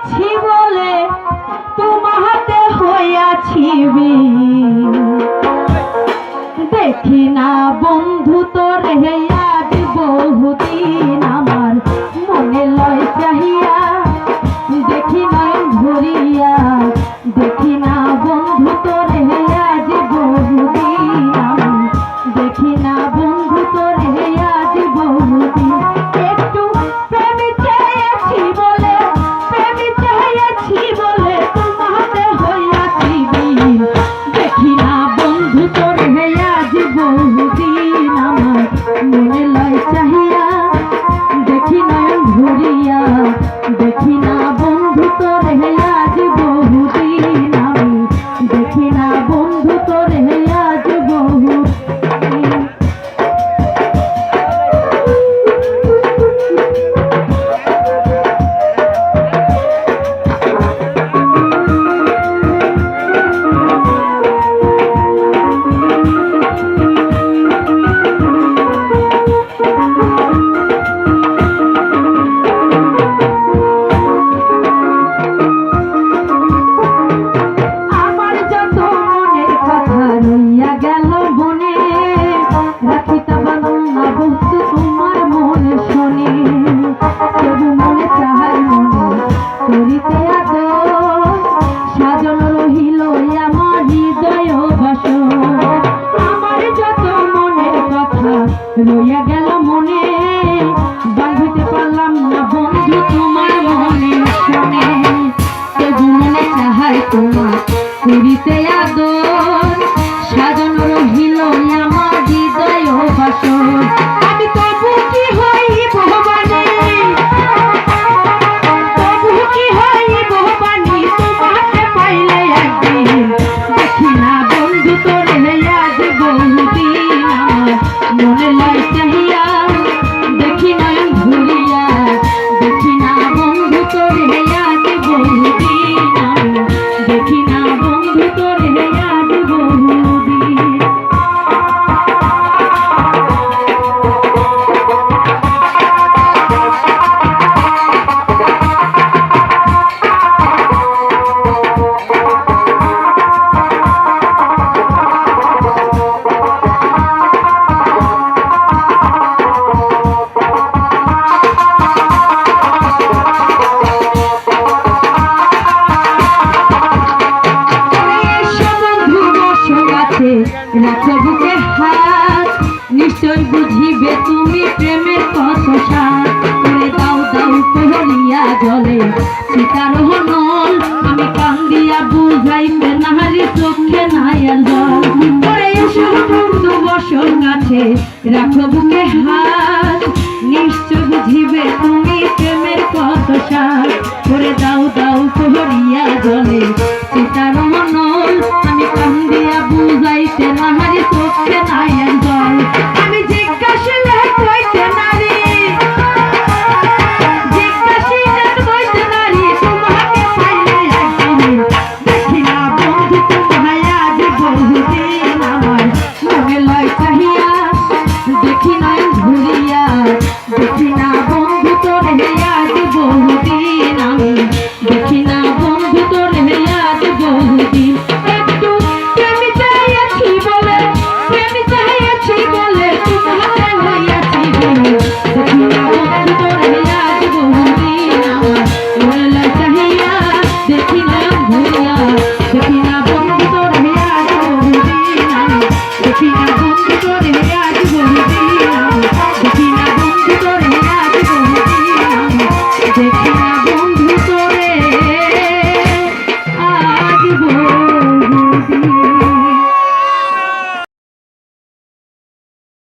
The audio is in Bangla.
পেয়েছি বলে তোমাতে হইয়াছি। দেখি না বন্ধু তোর আজ বহুদিন আমার মনে লয় রইয়া গেল মনে বাঁধিতে পারলাম না বন্ধু তোমার মনে মনে তোমার। করিতে আদর প্রভুকে হাত। নিশ্চয় বুঝিবে তুমি প্রেমের কত সাত দাও দাও কোহলিয়া জলে। সীতার নল আমি কান্দিয়া নাহারি চোখে জল। এসো কাছে রাখো বুকে হাত। নিশ্চয় বুঝিবে তুমি প্রেমের কত দাও দাও কোহলিয়া জলে। সীতার নল বুঝাইতে না হারি চোখে নাই জল আমি জিজ্ঞাসিলে কইতে দেখি না বন্ধু, তোমায় আজ বহুদিন আমার